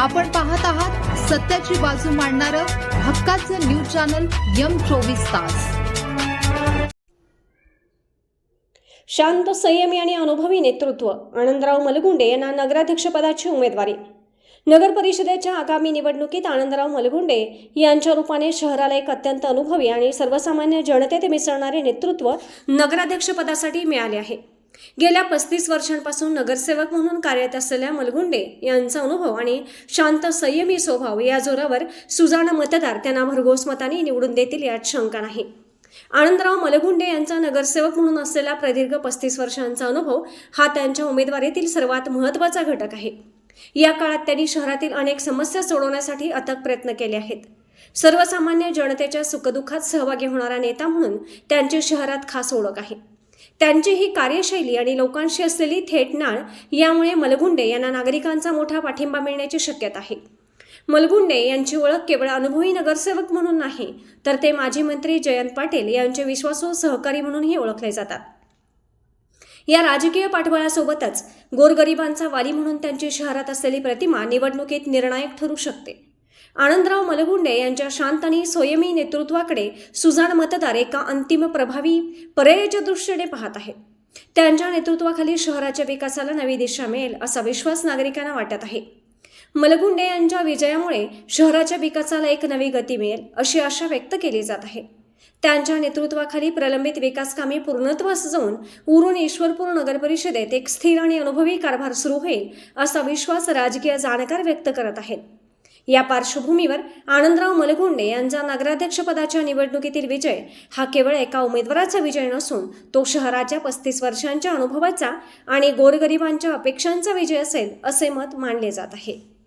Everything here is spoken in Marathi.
आपण पाहत आहात सत्याची बाजू मांडणारं हक्काचं न्यूज चॅनल यम चोवीस तास. शांत संयमी आणि अनुभवी नेतृत्व आनंदराव मलगुंडे यांना नगराध्यक्षपदाची उमेदवारी. नगर परिषदेच्या आगामी निवडणुकीत आनंदराव मलगुंडे यांच्या रूपाने शहराला एक अत्यंत अनुभवी आणि सर्वसामान्य जनतेत मिसळणारे नेतृत्व नगराध्यक्षपदासाठी मिळाले आहे. गेल्या पस्तीस वर्षांपासून नगरसेवक म्हणून कार्यरत असलेल्या मलगुंडे यांचा अनुभव आणि शांत संयमी स्वभाव या जोरावर सुजाण मतदार त्यांना भरघोस मताने निवडून देतील यात शंका नाही. आनंदराव मलगुंडे यांचा नगरसेवक म्हणून असलेला प्रदीर्घ पस्तीस वर्षांचा अनुभव हा त्यांच्या उमेदवारीतील सर्वात महत्त्वाचा घटक आहे. या काळात त्यांनी शहरातील अनेक समस्या सोडवण्यासाठी अथक प्रयत्न केले आहेत. सर्वसामान्य जनतेच्या सुखदुःखात सहभागी होणारा नेता म्हणून त्यांची शहरात खास ओळख आहे. त्यांची ही कार्यशैली आणि लोकांशी असलेली थेट नाळ यामुळे मलगुंडे यांना नागरिकांचा मोठा पाठिंबा मिळण्याची शक्यता आहे. मलगुंडे यांची ओळख केवळ अनुभवी नगरसेवक म्हणून नाही तर ते माजी मंत्री जयंत पाटील यांचे विश्वासू सहकारी म्हणूनही ओळखले जातात. या राजकीय पाठबळासोबतच गोरगरिबांचा वाली म्हणून त्यांची शहरात असलेली प्रतिमा निवडणुकीत निर्णायक ठरू शकते. आनंदराव मलगुंडे यांच्या शांत आणि संयमी नेतृत्वाकडे सुजाण मतदार एका अंतिम प्रभावी पर्यायाच्या दृष्टीने पाहत आहेत. त्यांच्या नेतृत्वाखाली शहराच्या विकासाला नवी दिशा मिळेल असा विश्वास नागरिकांना वाटत आहे. मलगुंडे यांच्या विजयामुळे शहराच्या विकासाला एक नवी गती मिळेल अशी आशा व्यक्त केली जात आहे. त्यांच्या नेतृत्वाखाली प्रलंबित विकास कामे पूर्णत्वास जाऊन उरून ईश्वरपूर नगर परिषदेत एक स्थिर आणि अनुभवी कारभार सुरू होईल असा विश्वास राजकीय जाणकार व्यक्त करत आहेत. या पार्श्वभूमीवर आनंदराव मलगुंडे यांचा नगराध्यक्षपदाच्या निवडणुकीतील विजय हा केवळ एका उमेदवाराचा विजय नसून तो शहराच्या पस्तीस वर्षांच्या अनुभवाचा आणि गोरगरिबांच्या अपेक्षांचा विजय असेल असे मत मानले जात आहे.